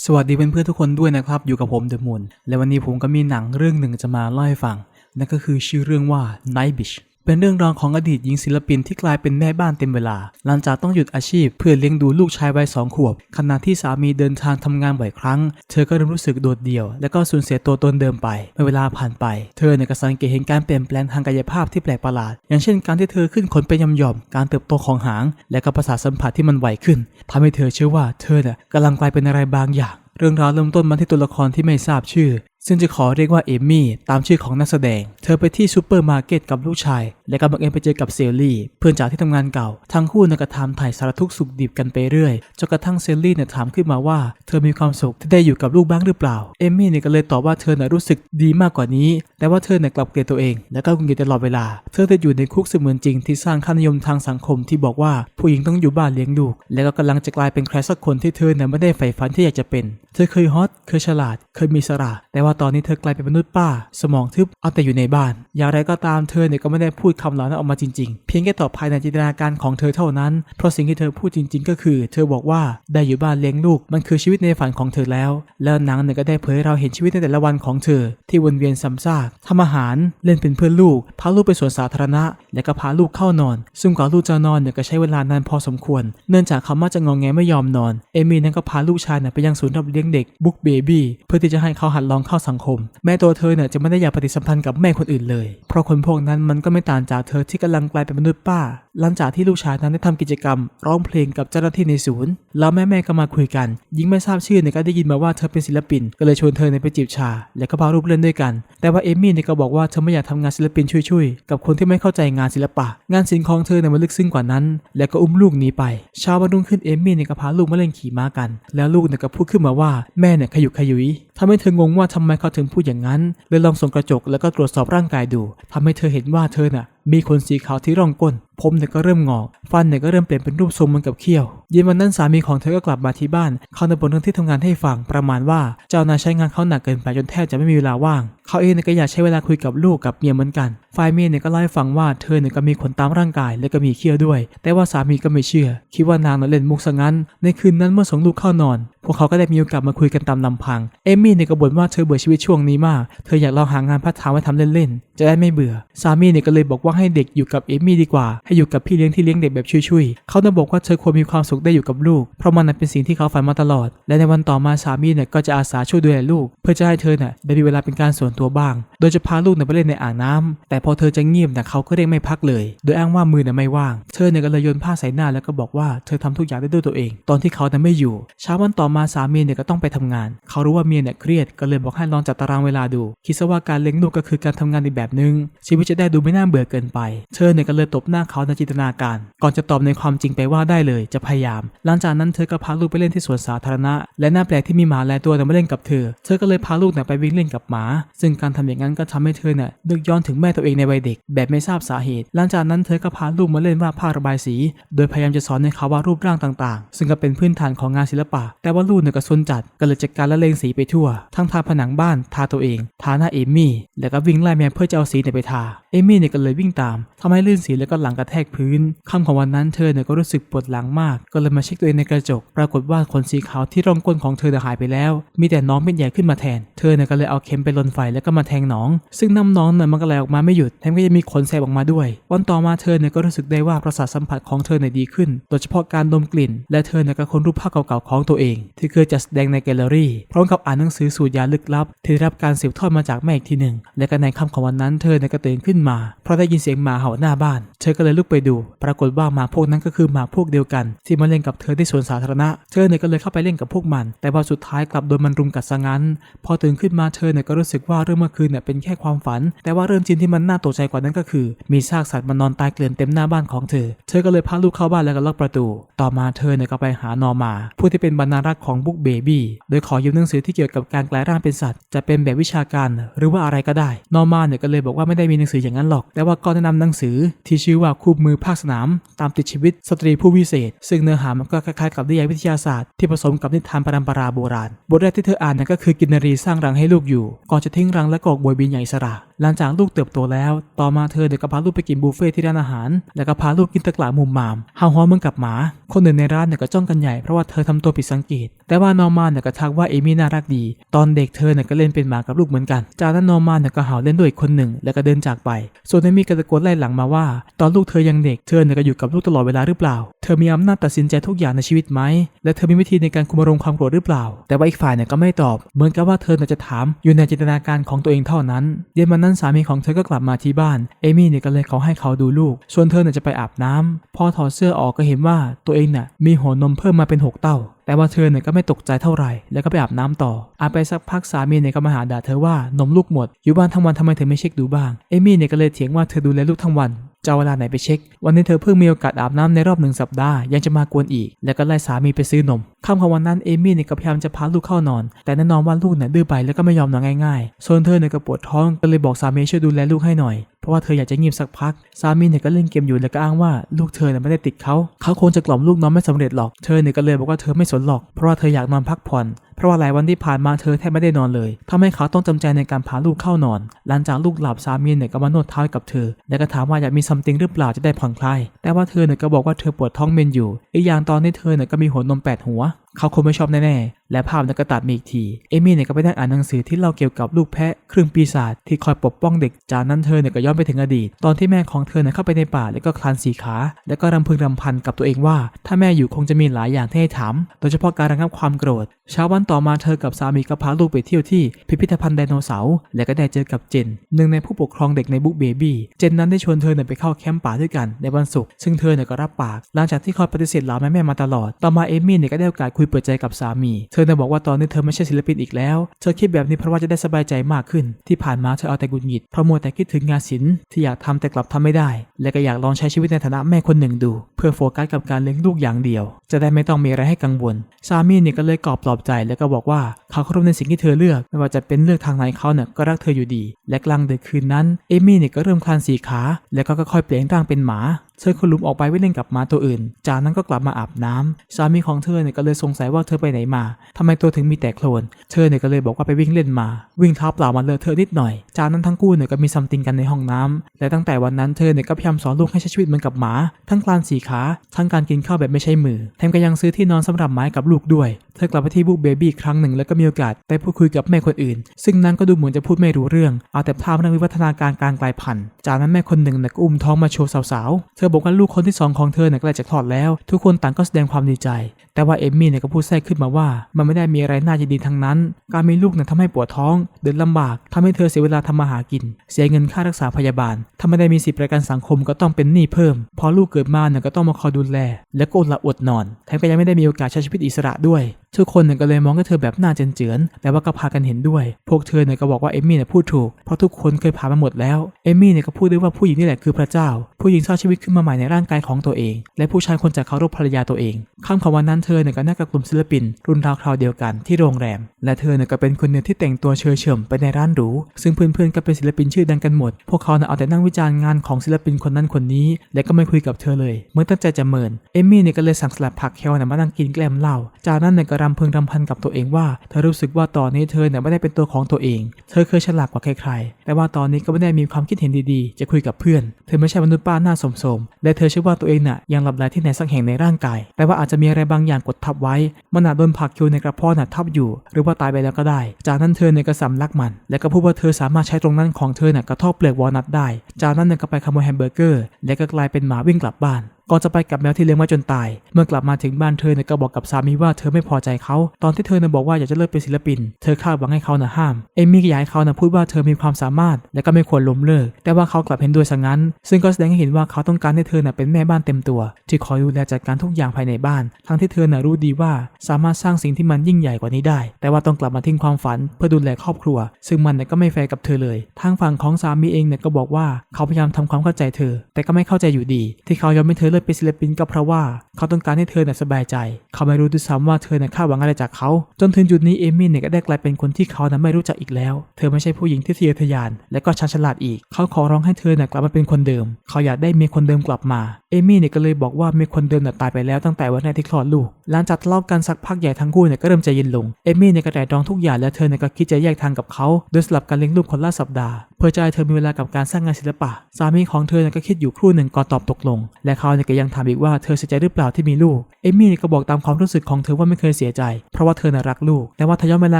สวัสดีเพื่อนๆทุกคนด้วยนะครับ อยู่กับผมเดอะมูนและวันนี้ผมก็มีหนังเรื่องหนึ่งจะมาเล่าให้ฟัง นั่นก็คือชื่อเรื่องว่า Night Beach เป็นเรื่องราวของอดีตหญิงศิลปินที่กลายเป็นแม่บ้านเต็มเวลา หลังจากต้องหยุดอาชีพเพื่อเลี้ยงดูลูกชายวัยสองขวบ ขณะที่สามีเดินทางทำงานบ่อยครั้ง เธอก็เริ่มรู้สึกโดดเดี่ยว และก็สูญเสียตัวตนเดิมไปเมื่อเวลาผ่านไป เธอเนี่ยก็สังเกตเห็นการเปลี่ยนแปลงทางกายภาพที่แปลกประหลาด อย่างเช่นการที่เธอขึ้นขนไปย่อมการเติบโตของหาง และก็ประสาทสัมผัสที่มันไวขึ้นทำให้เธอเชื่อว่าเธอเนี่ยกำลังกลายเป็นอะไรบางอย่างเรื่องราวเริ่มต้นมาที่ตัวละครที่ไม่ทราบชื่อ ซึ่งจะขอเรียกว่าเอมี่ตามชื่อของนักแสดง เธอไปที่ซูเปอร์มาร์เก็ตกับลูกชาย และก็บังเอิญไปเจอกับเซลลี่ เพื่อนจากที่ทำงานเก่า ทั้งคู่นก็ถามถ่ายสารทุกสุขดิบกันไปเรื่อยจนกระทั่งเซลลี่เนี่ยถามขึ้นมาว่า เธอมีความสุขที่ได้อยู่กับลูกบ้างหรือเปล่า เอมี่เนี่ยก็เลยตอบว่าเธอเนี่ยรู้สึกดีมากกว่านี้ แต่ว่าเธอเนี่ยกลับเกลียดตัวเอง และก็กุนกิดตลอดเวลา เธอจะอยู่ในคุกเสมือนจริงที่สร้างค่านิยมทางสังคมที่บอกว่าผู้หญิงต้องอยู่บ้านเลี้ยงลูก และก็กำลังจะกลายเป็นใครสักคนที่เธอเนี่ยไม่ได้ใฝ่ฝันที่อยากจะเป็น เธอเคยฮอตเคยฉลาด เคยมีสระแต่ว่าตอนนี้เธอกลายเป็นมนุษย์ป้า สมองทึบเอาแต่อยู่ในบ้าน อย่างไรก็ตามเธอเนี่ยก็ไม่ได้พูดคำเหล่านั้นออกมาจริงๆ เพียงแค่ตอบภายในจินตนาการของเธอเท่านั้น เพราะสิ่งที่เธอพูดจริง ๆ ก็คือ เธอบอกว่าได้อยู่บ้านเลี้ยงลูกมันคือชีวิตในฝันของเธอแล้ว แล้วหนังเนี่ยก็ได้เผยให้เราเห็นชีวิตในแต่ละวันของเธอ ที่วนเวียนซ้ำซากทำอาหารเล่นเป็นเพื่อนลูก พาลูกไปสวนสาธารณะ และก็พาลูกเข้านอน ซึ่งก่อนลูกจะนอนเนี่ยก็ใช้เวลานานพอสมควร เนื่องจากเขามักจะงองแงไม่ยอมนอน เอมี่นั้นก็พาลูกชายเนี่ยไปยังศูนย์รับเลี้ยงเด็กบุ๊กเบบี้เพื่อที่จะให้เขาหัดลองเข้าสังคม แม่ตัวเธอเนี่ยจะไม่ได้อยากปฏิสัมพันธ์กับแม่คนอื่นเลย เพราะคนพวกนั้นมันก็ไม่ต่างจากเธอที่กำลังกลายเป็นมนุษย์ป้า หลังจากที่ลูกชายนั้นได้ทำกิจกรรม ร้องเพลงกับเจ้าหน้าที่ในศูนย์ แล้วแม่แม่ก็มาคุยกัน ยิ่งไม่ทราบชื่อเนี่ยก็ได้ยินมาว่าเธอเป็นศิลปิน ก็เลยชวนเธอเนี่ยไปจีบชา และก็พารูปเล่นด้วยกัน แต่ว่าเอมี่เนี่ยก็บอกว่าเธอไม่อยากทำงานศิลปินช่วยๆ กับคนที่ไม่เข้าใจงานศิลปะ งานศิลป์ของเธอเนี่ยมันลึกซึ้งกว่านั้น และก็อุ้มลูกหนีไปเช้าวันรุ่งขึ้นเอมี่เนี่ยก็พาลูกมาเล่นขี่ม้ากัน แล้วลูกเนี่ยก็พูดขึ้นมาว่าแม่เนี่ยขยุกขยุยทำให้เธองงว่าทำไมเขาถึงพูดอย่างนั้นเลยลองส่องกระจกแล้วก็ตรวจสอบร่างกายดูทำให้เธอเห็นว่าเธอน่ะมีขนสีขาวที่ร่องก้น ผมเนี่ยก็เริ่มงอก ฟันเนี่ยก็เริ่มเปลี่ยนเป็นรูปทรงเหมือนกับเขี้ยว เย็นวันนั้นสามีของเธอก็กลับมาที่บ้าน เขาในบนเรื่องที่ทำงานให้ฟัง ประมาณว่าเจ้านายใช้งานเขาหนักเกินไปจนแทบจะไม่มีเวลาว่าง เขาเองเนี่ยก็อยากใช้เวลาคุยกับลูกกับเมียเหมือนกัน ฝ่ายเมียเนี่ยก็เล่าให้ฟังว่าเธอเนี่ยก็มีขนตามร่างกาย และก็มีเขี้ยวด้วย แต่ว่าสามีก็ไม่เชื่อ คิดว่านางน่ะเล่นมุกซะงั้น ในคืนนั้นเมื่อส่งลูกเข้านอน พวกเขาก็ได้มีโอกาสมาคุยกันตามลำพัง เอมมี่เนี่ยก็บ่นว่าเธอเบื่อชีวิตช่วงนี้มาก เธออยากลองหางานพัฒนาไว้ทำเล่นๆ จะได้ไม่เบื่อ สามีเนี่ยก็เลยบอกว่าให้เด็กอยู่กับเอมมี่ดีกว่า ให้อยู่กับพี่เลี้ยงที่เลี้ยงเด็กแบบช่วยๆเขาเนี่ยบอกว่าเธอควรมีความสุขได้อยู่กับลูก เพราะมันเป็นสิ่งที่เขาฝันมาตลอด และในวันต่อมาสามีเนี่ยก็จะอาสาช่วยดูแลลูก เพื่อจะให้เธอเนี่ยได้มีเวลาเป็นการส่วนตัวบ้าง โดยจะพาลูกเนี่ยไปเล่นในอ่างน้ำแต่พอเธอจะเงียบเนี่ยเขาก็เรียกไม่พักเลย โดยอ้างว่ามือเนี่ยไม่ว่าง เธอเนี่ยก็เลยโยนผ้าใส่หน้าแล้วก็บอกว่าเธอทำทุกอย่างได้ด้วยตัวเอง ตอนที่เขาเนี่ยไม่อยู่เช้าวันต่อมาสามีเนี่ยก็ต้องไปทำงาน เขารู้ว่าเมียเนี่ยเครียดก็เลยบอกให้ลองจัดตารางเวลาดู คิดซะว่าการเลี้ยงลูกก็คือการทำงานในแบบนึงชีวิตจะได้ดูไม่น่าเบื่อเกินไป เธอเนี่ยก็เลยตบหน้าเขาในจินตนาการ ก่อนจะตอบในความจริงไปว่าได้เลย จะพยายาม หลังจากนั้นเธอก็พาลูกไปเล่นที่สวนสาธารณะ และหน่าแปลกที่มีหมาหลายตัวเนี่ยมาเล่นกับเธอ เธอก็เลยพาลูกเนี่ยไปวิ่งเล่นกับหมา ซึ่งการทำอย่างนั้นก็ทำให้เธอเนี่ยนึกย้อนถึงแม่ตัวเองในวัยเด็ก แบบไม่ทราบสาเหตุ หลังจากนั้นเธอก็พาลูกมาเล่นวาดภาพระบายสี โดยพยายามจะสอนให้เขาวาดรูปร่างต่างๆ ซึ่งก็เป็นพื้นฐานของงานศิลปะ แต่ว่าลูกเนี่ยก็ซนจัดก็เลยจัดการละเลงสีไปทั่ว ทั้งทาผนังบ้าน ทาตัวเอง ทาหน้าเอมมี่ แล้วก็วิ่งไล่แมวเพื่อจะเอาสีเนี่ยไปทา เอมี่เนี่ยก็เลยวิ่งตาม ทำให้ลื่นสีแล้วก็หลังกระแทกพื้นค่ำของวันนั้นเธอเนี่ยก็รู้สึกปวดหลังมาก ก็เลยมาเช็คตัวเองในกระจก ปรากฏว่าขนสีขาวที่ร่องก้นของเธอเนี่ยหายไปแล้ว มีแต่น้องเป็นใหญ่ขึ้นมาแทน เธอเนี่ยก็เลยเอาเข็มไปลนไฟแล้วก็มาแทงหนอง ซึ่งน้ำน้องเนี่ยมันก็ไหลออกมาไม่หยุดแถมก็ยังมีขนแสบออกมาด้วย วันต่อมาเธอเนี่ยก็รู้สึกได้ว่าประสาทสัมผัสของเธอเนี่ยดีขึ้น โดยเฉพาะการดมกลิ่น และเธอเนี่ยก็ค้นรูปภาพเก่าๆของตัวเอง ที่เคยจัดแสดงในแกลเลอรี่พร้อมกับอ่านหนังสือสูตรยาลึกลับที่ได้รับการสืบทอดมาจากแม่อีกทีหนึ่งและก็ในค่ำของวันนั้นเธอเนี่ยก็ตื่นขึ้นมาเพราะได้ยินเสียงหมาเห่าหน้าบ้าน เธอก็เลยลุกไปดู ปรากฏว่าหมาพวกนั้นก็คือหมาพวกเดียวกัน ที่มาเล่นกับเธอที่สวนสาธารณะ เธอเนี่ยก็เลยเข้าไปเล่นกับพวกมัน แต่ว่าสุดท้ายกลับโดนมันรุมกัดซะงั้น พอตื่นขึ้นมาเธอเนี่ยก็รู้สึกว่าเรื่องเมื่อคืนเนี่ยเป็นแค่ความฝัน แต่ว่าเรื่องจริงที่มันน่าตกใจกว่านั้นก็คือ มีซากสัตว์มันนอนตายเกลื่อนเต็มหน้าบ้านของเธอ เธอก็เลยพาลูกเข้าบ้านแล้วก็ล็อกประตู ต่อมาเธอเนี่ยก็ไปหานอร์มา ผู้ที่เป็นบรรณารักษ์ของบุ๊กเบบี้โดยขอยืมหนังสือที่เกี่ยวกับการกลายร่างเป็นสัตว์ จะเป็นแบบวิชาการหรือว่าอะไรก็ได้ นอมาเนี่ยก็เลยบอกว่าไม่ได้มีหนังสืออย่างนั้นหรอก แต่ว่าก็แนะนำหนังสือที่ชื่อว่าคู่มือภาคสนาม ตามติดชีวิตสตรีผู้วิเศษ ซึ่งเนื้อหามันก็คล้ายๆกับนิยายวิทยาศาสตร์ที่ผสมกับนิทานปรำปราโบราณ บทแรกที่เธออ่านนั่นก็คือกินนรีสร้างรังให้ลูกอยู่ ก่อนจะทิ้งรังและกอกบวยบินอย่างอิสระหลังจากลูกเติบโตแล้ว ต่อมาเธอเด็กก็พาลูกไปกินบุฟเฟ่ที่ร้านอาหาร แล้วก็พาลูกกินตะกละมุมมามเฮาฮอเมือนกับหมา คนอื่นในร้านเนี่ยก็จ้องกันใหญ่เพราะว่าเธอทำตัวผิดสังเกต แต่ว่านอร์มานเนี่ยก็ทักว่าเอมี่น่ารักดี ตอนเด็กเธอเนี่ยก็เล่นเป็นหมากับลูกเหมือนกัน จากนั้นนอร์มานเนี่ยก็เห่าเล่นด้วยคนหนึ่ง แล้วก็เดินจากไป ส่วนเอมี่ก็ตะโกนไล่หลังมาว่า ตอนลูกเธอยังเด็กเธอเนี่ยก็อยู่กับลูกตลอดเวลาหรือเปล่า เธอมีอำนาจตัดสินใจทุกอย่างในชีวิตไหม และเธอมีวิธีในการคุมอารมณ์ความโกรธหรือเปล่า แต่ว่าอีกฝ่ายเนี่ยก็ไม่ตอบ เหมือนกับว่าเธอเนี่ยจะถามอยู่ในจินตนาการของตัวเองเท่านั้นเย็นวันนั้นสามีของเธอก็กลับมาที่บ้าน เอมี่เนี่ยก็เลยขอให้เขาดูลูก ส่วนเธอเนี่ยจะไปอาบน้ำพอถอดเสื้อออกก็เห็นว่าตัวเองเนี่ยมีหัวนมเพิ่มมาเป็นหกเต้าแต่ว่าเธอเนี่ยก็ไม่ตกใจเท่าไหร่ แล้วก็ไปอาบน้ำต่อ อาบไปสักพักสามีเนี่ยก็มาหาด่าเธอว่านมลูกหมด อยู่บ้านทั้งวันทำไมเธอไม่เช็คดูบ้าง เอมี่เนี่ยก็เลยเถียงว่าเธอดูแลลูกทั้งวัน จะเอาเวลาไหนไปเช็ค วันนี้เธอเพิ่งมีโอกาสอาบน้ำในรอบหนึ่งสัปดาห์ยังจะมากวนอีก แล้วก็ไล่สามีไปซื้อนมค่ำของวันนั้นเอมี่เนี่ยก็พยายามจะพาลูกเข้านอน แต่แน่นอนว่าลูกเนี่ยดื้อไปแล้วก็ไม่ยอมนอนง่ายๆส่วนเธอเนี่ยก็ปวดท้องก็เลยบอกสามีช่วยดูแลลูกให้หน่อยเพราะว่าเธออยากจะงีบสักพัก สามีเนี่ยก็เล่นเกมอยู่แล้วก็อ้างว่าลูกเธอเนี่ยไม่ได้ติดเขา เขาคงจะกล่อมลูกนอนไม่สำเร็จหรอก เธอเนี่ยก็เลยบอกว่าเธอไม่สนหรอก เพราะว่าเธออยากนอนพักผ่อนเพราะว่าหลายวันที่ผ่านมาเธอแทบไม่ได้นอนเลยทำให้เขาต้องจำใจในการพาลูกเข้านอน หลังจากลูกหลับสามีเนี่ยก็มานวดเท้ากับเธอ แล้วก็ถามว่าอยากมีซัมติงหรือเปล่าจะได้ผ่อนคลาย แต่ว่าเธอเนี่ยก็บอกว่าเธอปวดท้องเมนอยู่ อีกอย่างตอนนี้เธอเนี่ยก็มีหัวนมแปดหัว เขาคงไม่ชอบแน่ๆ และภาพนั้นก็ตัดมาอีกที เอมี่เนี่ยก็ไปนั่งอ่านหนังสือที่เล่าเกี่ยวกับลูกแพะครึ่งปีศาจที่คอยปกป้องเด็ก จากนั้นเธอเนี่ยก็ย้อนไปถึงอดีต ตอนที่แม่ของเธอเนี่ยเข้าไปในป่าแล้วก็คลานสีขา แล้วก็รำพึงรำพันกับตัวเองว่า ถ้าแม่อยู่คงจะมีหลายอย่างที่ให้ถาม โดยเฉพาะการระงับความโกรธ เช้าวันต่อมาเธอกับสามีก็พาลูกไปเที่ยวที่พิพิธภัณฑ์ไดโนเสาร์ และก็ได้เจอกับเจน หนึ่งในผู้ปกครองเด็กในบุ๊กเบบี้ เจนนั้นได้ชวนเธอเนี่ยไปเข้าแคมป์ป่าด้วยกันในวันศุกร์ ซึ่งเธอเนี่ยก็รับปาก หลังจากที่คอยปฏิเสธหลาแม่แม่มาตลอด ต่อมาเอมี่เนี่ยก็ได้โอกาสคุยเปิดใจกับสามี เธอเนี่ยบอกว่าตอนนี้เธอไม่ใช่ศิลปินอีกแล้ว เธอคิดแบบนี้เพราะว่าจะได้สบายใจมากขึ้น ที่ผ่านมาเธอเอาแต่หงุดหงิดเพราะมัวแต่คิดถึงงานศิลป์ที่อยากทำแต่กลับทำไม่ได้ และก็อยากลองใช้ชีวิตในฐานะแม่คนหนึ่งดู เพื่อโฟกัสกับการเลี้ยงลูกอย่างเดียว จะได้ไม่ต้องมีอะไรให้กังวล สามีเนี่ยก็เลยกอบปลอบใจแล้วก็บอกว่าเขาเคารพในสิ่งที่เธอเลือก ไม่ว่าจะเป็นเลือกทางไหนเขาเนี่ยก็รักเธออยู่ดี และกลางดึกคืนนั้นเอมี่เนี่ยก็เริ่มคลานสีขา แล้วก็ค่อยๆเปลี่ยนร่างเป็นหมาเธอคนลุมออกไปวิ่งเล่นกับหมาตัวอื่น จากนั้นก็กลับมาอาบน้ำสามีของเธอเนี่ยก็เลยสงสัยว่าเธอไปไหนมาทำไมตัวถึงมีแต่โคลน เธอเนี่ยก็เลยบอกว่าไปวิ่งเล่นมา วิ่งเท้าเปล่ามาเลอะเธอนิดหน่อย จากนั้นทั้งคู่เนี่ยก็มีซัมติงกันในห้องน้ำและตั้งแต่วันนั้นเธอเนี่ยก็พยายามสอนลูกให้ใช้ชีวิตเหมือนกับหมา ทั้งคลานสีขา ทั้งการกินข้าวแบบไม่ใช้มือ แถมก็ยังซื้อที่นอนสำหรับหมากับลูกด้วย เธอกลับไปที่บุ๊กเบบี้ครั้งหนึ่งแล้วก็มีโอกาสได้พูดคุยกับแม่คนอื่น ซึ่งนั้นก็ดูเหมือนจะพูดไม่รู้เรื่อง เอาแต่ภาพเรื่องวิวัฒนาการการกลายพันธุ์ จากนั้นแม่คนหนึ่งเนี่ยก็อุ้มท้องมาโชว์สาวๆ เธอบอกว่าลูกคนที่สองของเธอเนี่ยใกล้จะคลอดแล้ว ทุกคนต่างก็แสดงความดีใจ แต่ว่าเอมมี่เนี่ยก็พูดแทรกขึ้นมาว่า มันไม่ได้มีอะไรน่ายินดีทั้งนั้น การมีลูกเนี่ยทำให้ปวดท้อง เดินลำบากทำให้เธอเสียเวลาทำมาหากิน เสียเงินค่ารักษาพยาบาล ถ้าไม่ได้มีสิทธิประกันสังคมก็ต้องเป็นหนี้เพิ่ม พอลูกเกิดมาเนี่ยก็ต้องมาคอยดูแล และก็อดละอดนอน แถมก็ยังไม่ได้มีโอกาสใช้ชีวิตอิสระด้วย ทุกคนเนี่ยก็เลยมองว่าเธอแบบหน้าเจนเจือนแต่ว่าก็พากันเห็นด้วย พวกเธอเนี่ยก็บอกว่าเอมี่เนี่ยพูดถูก เพราะทุกคนเคยผ่านมาหมดแล้ว เอมี่เนี่ยก็พูดด้วยว่าผู้หญิงนี่แหละคือพระเจ้า ผู้หญิงสร้างชีวิตขึ้นมาใหม่ในร่างกายของตัวเอง และผู้ชายควรจะเคารพภรรยาตัวเองค่ำของวันนั้นเธอเนี่ยก็นั่งกับกลุ่มศิลปิน รุ่นราวคราวเดียวกันที่โรงแรม และเธอเนี่ยก็เป็นคนหนึ่งที่แต่งตัวเชยเฉิมไปในร้านหรูซึ่งเพื่อนๆก็เป็นศิลปินชื่อดังกันหมด พวกเขาเนี่ยเอาแต่นั่งวิจารณ์งานของศิลปินคนนั้นคนนี้ และก็ไม่คุยกับเธอเลย เมื่อตั้งใจจะเมินเอมมี่เนี่ยก็เลยสั่งสลัดผักแคลเนี่ยมานั่งกินแกล้มเหล้าจากนั้นเนี่ยก็รำพึงรำพันกับตัวเองว่า เธอรู้สึกว่าตอนนี้เธอเนี่ยไม่ได้เป็นตัวของตัวเอง เธอเคยฉลาดกว่าใครๆ แต่ว่าตอนนี้ก็ไม่ได้มีความคิดเห็นดีๆ จะคุยกับเพื่อน เธอไม่ใช่มนุษย์ป้าหน้าสมๆและเธอเชื่อว่าตัวเองน่ะยังหลับไหลที่ไหนสักแห่งในร่างกาย แต่ว่าอาจจะมีอะไรบางอย่างกดทับไว้ มันอาจโดนผักคิวในกระเพาะน่ะทับอยู่ หรือว่าตายไปแล้วก็ได้ จากนั้นเธอเนี่ยก็สำลักมัน และก็พูดว่าเธอสามารถใช้ตรงนั้นของเธอน่ะกระทบเปลือกวอลนัทได้ จากนั้นเนี่ยก็ไปขโมยแฮมเบอร์เกอร์ และก็กลายเป็นหมาวิ่งกลับบ้านก่อนจะไปกับแมวที่เลี้ยงมาจนตาย เมื่อกลับมาถึงบ้านเธอเนี่ยก็บอกกับสามีว่าเธอไม่พอใจเขา ตอนที่เธอเนี่ยบอกว่าอยากจะเลิกเป็นศิลปิน เธอคาดหวังให้เขาน่ะห้าม เอมี่ก็อยากให้เขาน่ะพูดว่าเธอมีความสามารถ และก็ไม่ควรล้มเลิก แต่ว่าเขากลับเห็นด้วยซะงั้น ซึ่งก็แสดงให้เห็นว่าเขาต้องการให้เธอน่ะเป็นแม่บ้านเต็มตัว ที่คอยดูแลจัดการทุกอย่างภายในบ้าน ทั้งที่เธอน่ะรู้ดีว่าสามารถสร้างสิ่งที่มันยิ่งใหญ่กว่านี้ได้ แต่ว่าต้องกลับมาทิ้งความฝันเพื่อดูแลครอบครัว ซึ่งมันเนี่ยก็ไม่แฟร์กับเธอเลย ทางฝั่งของสามีเองเนี่ยก็บอกว่าเขาพยายามทำความเข้าใจเธอ แต่ก็ไม่เข้าใจอยู่ดี ที่เขายอมให้เธอเลิกได้เป็นศิลปินก็เพราะว่าเขาต้องการให้เธอเนี่ยสบายใจ เขาไม่รู้ด้วยซ้ำว่าเธอเนี่ยคาดหวังอะไรจากเขา จนถึงจุดนี้เอมี่เนี่ยก็ได้กลายเป็นคนที่เขานั้นไม่รู้จักอีกแล้ว เธอไม่ใช่ผู้หญิงที่ทะเยทะยาน และก็ชันฉลาดอีก เขาขอร้องให้เธอเนี่ยกลับมาเป็นคนเดิม เขาอยากได้เมียคนเดิมกลับมา เอมี่เนี่ยก็เลยบอกว่าเมียคนเดิมน่ะตายไปแล้วตั้งแต่วันแรกที่คลอดลูก หลังจากทะเลาะกันสักพักใหญ่ทั้งคู่เนี่ยก็เริ่มใจเย็นลง เอมี่เนี่ยก็แต่รองทุกอย่างและเธอเนี่ยก็คิดจะแยกทางกับเขา โดยสลับกันเลี้ยงลูกคนละสัปดาห์ พื่อจะให้เธอมีเวลากับการสร้างงานศิลปะ สามีของเธอก็คิดอยู่ครู่หนึ่งก่อนตอบตกลง และเขาเนี่ยก็ยังถามอีกว่าเธอเสียใจหรือเปล่าที่มีลูก เอมี่เนี่ยก็บอกตามความรู้สึกของเธอว่าไม่เคยเสียใจ เพราะว่าเธอน่ะรักลูก แต่ว่าถ้าย้อนเวลา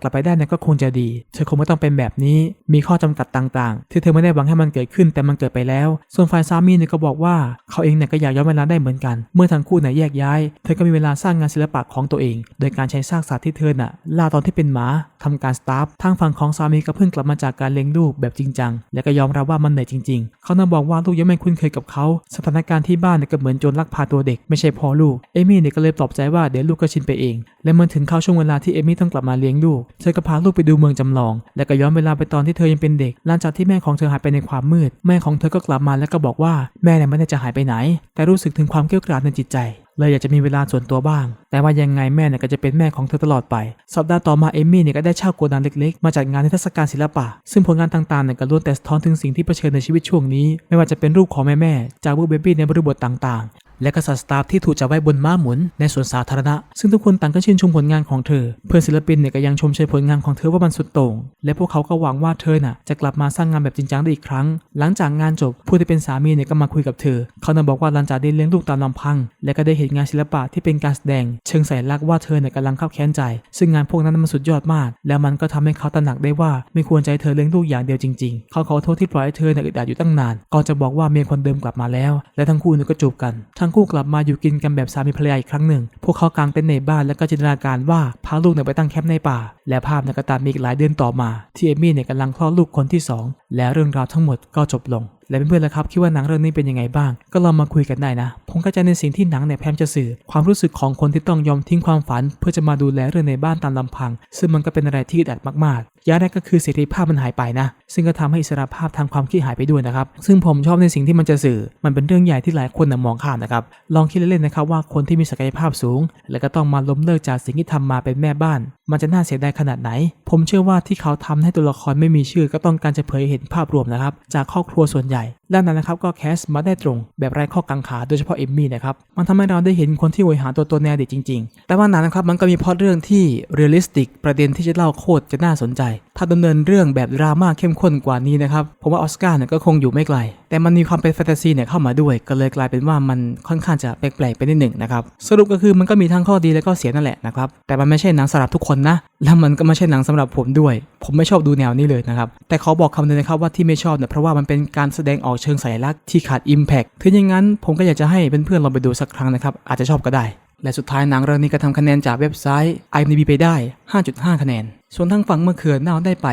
กลับไปได้เนี่ยก็คงจะดี เธอคงไม่ต้องเป็นแบบนี้ มีข้อจำกัดต่างๆ ที่เธอไม่ได้หวังให้มันเกิดขึ้นแต่มันเกิดไปแล้ว ส่วนฝ่ายสามีเนี่ยก็บอกว่าเขาเองเนี่ยก็อยากย้อนเวลาได้เหมือนกัน เมื่อทั้งคู่เนี่ยแยกย้าย เธอก็มีเวลาสร้างงานศิลปะของตัวเอง โดยการใช้ซากสัตว์ที่เธอน่ะล่าตอนที่เป็นหมาทำการสตาฟทางฝั่งของสามีก็เพิ่งกลับมาจากการเลี้ยงลูกแบบจริงจังและก็ยอมรับว่ามันเหนื่อยจริงๆ เขาน่ะบอกว่าลูกยังไม่คุ้นเคยกับเขา สถานการณ์ที่บ้านก็เหมือนโจรลักพาตัวเด็กไม่ใช่พ่อลูก เอมี่เนี่ยก็เลยปลอบใจว่าเดี๋ยวลูกก็ชินไปเอง และเมื่อถึงเข้าช่วงเวลาที่เอมี่ต้องกลับมาเลี้ยงลูก เธอก็พาลูกไปดูเมืองจำลอง และก็ย้อนเวลาไปตอนที่เธอยังเป็นเด็ก หลังจากที่แม่ของเธอหายไปในความมืด แม่ของเธอก็กลับมาแล้วก็บอกว่าแม่เนี่ยไม่ได้จะหายไปไหน แต่รู้สึกถึงความเกลี้ยกล่อมในจิตใจ เลยอยากจะมีเวลาส่วนตัวบ้าง แต่ว่ายังไงแม่เนี่ยก็จะเป็นแม่ของเธอตลอดไป สัปดาห์ต่อมาเอมี่เนี่ยก็ได้เช่าโกดังเล็กๆ มาจัดงานนิทรรศการศิลปะ ซึ่งผลงานต่างๆเนี่ยก็ล้วนแต่สะท้อนถึงสิ่งที่เผชิญในชีวิตช่วงนี้ ไม่ว่าจะเป็นรูปของแม่ๆจากบูเบบี้ในบริบทต่างๆ และกษัตริย์สตาฟที่ถูกจับไว้บนม้าหมุนในสวนสาธารณะ ซึ่งทุกคนต่างก็ชื่นชมผลงานของเธอ เพื่อนศิลปินเนี่ยก็ยังชมเชยผลงานของเธอว่ามันสุดโต่ง และพวกเขาก็หวังว่าเธอน่ะจะกลับมาสร้างงานแบบจริงจังได้อีกครั้ง หลังจากงานจบผู้ที่เป็นสามีเนี่ยก็มาคุยกับเธอ เขาน่ะบอกว่าหลังจากได้เลี้ยงลูกตามลำพัง และก็ได้เห็นงานศิลปะที่เป็นการแสดง เชิงสัญลักษณ์ว่าเธอเนี่ยกำลังเข้าแค้นใจ ซึ่งงานพวกนั้นมันสุดยอดมาก แล้วมันก็ทำให้เขาตระหนักได้ว่าไม่ควรใจเธอเลี้ยงลูกอย่างเดียวจริง ๆ เขาขอโทษที่ปล่อยให้เธอเนี่ยอึดอัดอยู่ตั้งนานก่อนจะบอกว่าเมียคนเดิมกลับมาแล้ว และทั้งคู่เนี่ยก็จูบกันท้งคู่กลับมาอยู่กินกันแบบสามีภรรยาอีกครั้งหนึ่ง พวกเขากางเต็นท์ในบ้านแล้วก็จินตนาการว่าพาลูกเนี่ยไปตั้งแคมป์ในป่า และภาพเนี่ยก็ตามมีอีกหลายเดือนต่อมา ที่เอมี่เนี่ยกำลังคลอดลูกคนที่สองและเรื่องราวทั้งหมดก็จบลงและเพื่อนๆล่ะครับคิดว่าหนังเรื่องนี้เป็นยังไงบ้าง ก็ลองมาคุยกันได้นะผมเข้าใจในสิ่งที่หนังเนี่ยพยายามจะสื่อ ความรู้สึกของคนที่ต้องยอมทิ้งความฝัน เพื่อจะมาดูแลเรื่องในบ้านตามลำพัง ซึ่งมันก็เป็นอะไรที่อึดอัดมากๆอย่างแรกก็คือเสรีภาพมันหายไปนะ ซึ่งก็ทำให้อิสรภาพทางความคิดหายไปด้วยนะครับ ซึ่งผมชอบในสิ่งที่มันจะสื่อ มันเป็นเรื่องใหญ่ที่หลายคนน่ะมองข้ามนะครับ ลองคิดเล่นๆนะครับว่าคนที่มีศักยภาพสูง และก็ต้องมาล้มเลิกจากสิ่งที่ทำมาเป็นแม่บ้าน มันจะน่าเสียดายขนาดไหน ผมเชื่อว่าที่เขาทำให้ตัวละครไม่มีชื่อ ก็ต้องการจะเผยเห็นภาพรวมนะครับ จากครอบครัวส่วนใหญ่ dài ด้านนั้นนะครับก็แคสมาได้ตรงแบบไร้ข้อกังขาโดยเฉพาะเอมมี่นะครับมันทำให้เราได้เห็นคนที่โหยหาตัวตนในอดีตจริง ๆ แต่ว่าหนังนะครับมันก็มีพอตเรื่องที่เรียลลิสติก ประเด็นที่จะเล่าโคตรจะน่าสนใจ ถ้าดำเนินเรื่องแบบดราม่าเข้มข้นกว่านี้นะครับผมว่าออสการ์เนี่ยก็คงอยู่ไม่ไกล แต่มันมีความเป็นแฟนตาซีเนี่ยเข้ามาด้วย ก็เลยกลายเป็นว่ามันค่อนข้างจะแปลกๆไปนิดหนึ่งนะครับสรุปก็คือมันก็มีทั้งข้อดีและก็เสียนั่นแหละนะครับแต่มันไม่ใช่หนังสำหรับทุกคนนะแล้วมันก็ไม่ใช่หนังสำหรับผมด้วย ผมไม่ชอบดูแนวนี้เลยนะครับแต่ขอบอกคำนึงนะครับว่าที่ไม่ชอบเนี่ยเพราะว่ามันเป็นการแสดงออกเชิงสัญลักษณ์ที่ขาด Impact ถึงอย่างนั้นผมก็อยากจะให้เพื่อนๆลองไปดูสักครั้งนะครับ อาจจะชอบก็ได้ และสุดท้ายหนังเรื่องนี้ก็ทำคะแนนจากเว็บไซต์ IMDb ไปได้ 5.5 คะแนน ส่วนทางฝั่งเมื่อคืนน่าได้ไป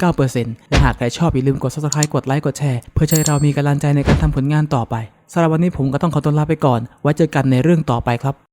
59%และหากใครชอบอย่าลืมกด subscribe กดไลค์กดแชร์เพื่อให้เรามีกำลังใจในการทำผลงานต่อไปสำหรับวันนี้ผมก็ต้องขอตัวลาไปก่อนไว้เจอกันในเรื่องต่อไปครับ